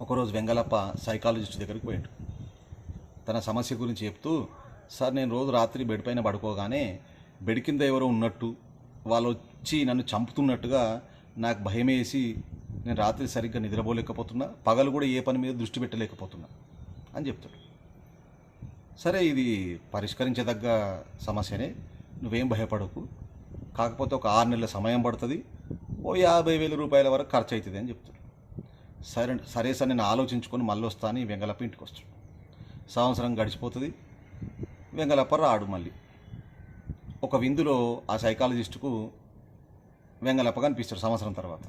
ఒకరోజు వెంగళప్ప సైకాలజిస్ట్ దగ్గరికి పోయాడు. తన సమస్య గురించి చెప్తూ సార్ నేను రోజు రాత్రి బెడ్ పైన పడుకోగానే బెడ్ కింద ఎవరో ఉన్నట్టు వాళ్ళు వచ్చి నన్ను చంపుతున్నట్టుగా నాకు భయం వేసి నేను రాత్రి సరిగ్గా నిద్రపోలేకపోతున్నా పగలు కూడా ఏ పని మీద దృష్టి పెట్టలేకపోతున్నా అని చెప్తాడు. సరే ఇది పరిష్కరించదగ్గ సమస్యనే నువ్వేం భయపడకు. కాకపోతే ఒక ఆరు నెలల సమయం పడుతుంది ఓ యాభై వేల రూపాయల వరకు ఖర్చు అవుతుంది అని చెప్తాడు. సరే సరే సార్ నేను ఆలోచించుకొని మళ్ళీ వస్తాను అని వెంగళప్ప ఇంటికి వస్తాడు. సంవత్సరం గడిచిపోతుంది. వెంగళప్ప రాడు మళ్ళీ. ఒక విందులో ఆ సైకాలజిస్టుకు వెంగళప్ప కనిపిస్తాడు సంవత్సరం తర్వాత.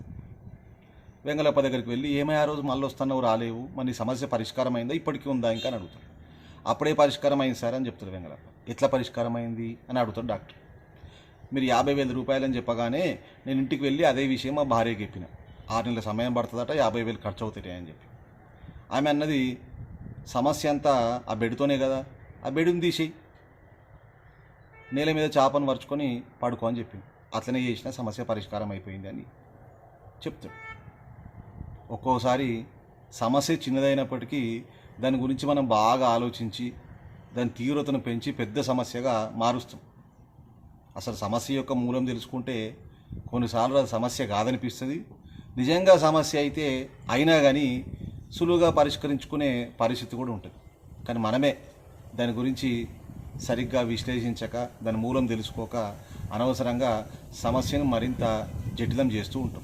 వెంగళప్ప దగ్గరికి వెళ్ళి ఏమై ఆ రోజు మళ్ళీ వస్తున్నావు రాలేవు. మరి సమస్య పరిష్కారం అయిందా ఇప్పటికీ ఉందా? ఇంకా అని అడుగుతాడు. అప్పుడే పరిష్కారం అయింది సార్ అని చెప్తాడు వెంగళప్ప. ఎట్లా పరిష్కారం అయింది అని అడుగుతాడు డాక్టర్. మీరు యాభై వేల రూపాయలని చెప్పగానే నేను ఇంటికి వెళ్ళి అదే విషయం మా భార్యకి చెప్పిన. ఆరు నెలల సమయం పడుతుందట యాభై వేలు ఖర్చు అవుతాయి అని చెప్పి. ఆమె అన్నది సమస్య అంతా ఆ బెడ్తోనే కదా ఆ బెడ్ని తీసేయి. నేల మీద చేపను పరుచుకొని పడుకో అని చెప్పి అట్లనే చేసిన సమస్య పరిష్కారం అయిపోయింది అని చెప్తాడు. ఒక్కోసారి సమస్య చిన్నదైనప్పటికీ దాని గురించి మనం బాగా ఆలోచించి దాని తీవ్రతను పెంచి పెద్ద సమస్యగా మారుస్తాం. అసలు సమస్య యొక్క మూలం తెలుసుకుంటే కొన్నిసార్లు అది సమస్య కాదనిపిస్తుంది నిజంగా సమస్య అయితే అయినా కానీ సులువుగా పరిష్కరించుకునే పరిస్థితి కూడా ఉంటుంది. కానీ మనమే దాని గురించి సరిగ్గా విశ్లేషించక దాని మూలం తెలుసుకోక అనవసరంగా సమస్యను మరింత జటిలం చేస్తూ ఉంటాం.